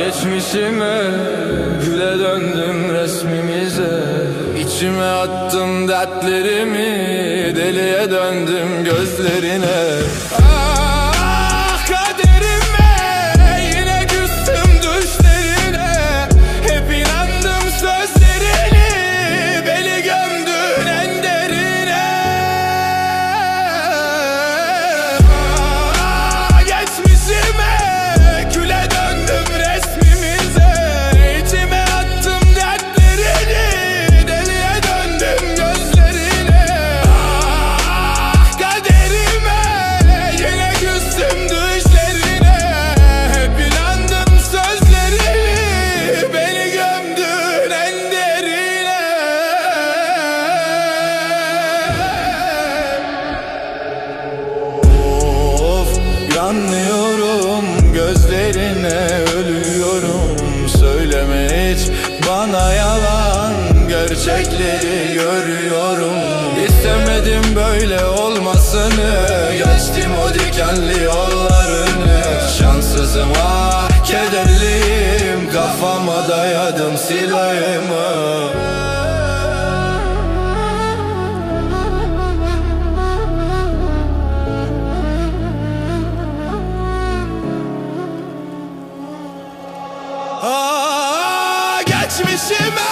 peşime Güle döndüm resmimize. İçime attım dertlerimi Deliye döndüm gözlerine. Ah gözlerine ölüyorum. Söyleme hiç bana yalan gerçekleri görüyorum. İstemedim böyle olmasını Geçtim o dikenli yollarını. Şanssızım ah kederliyim Kafama dayadım silahımı Aa, geçmişime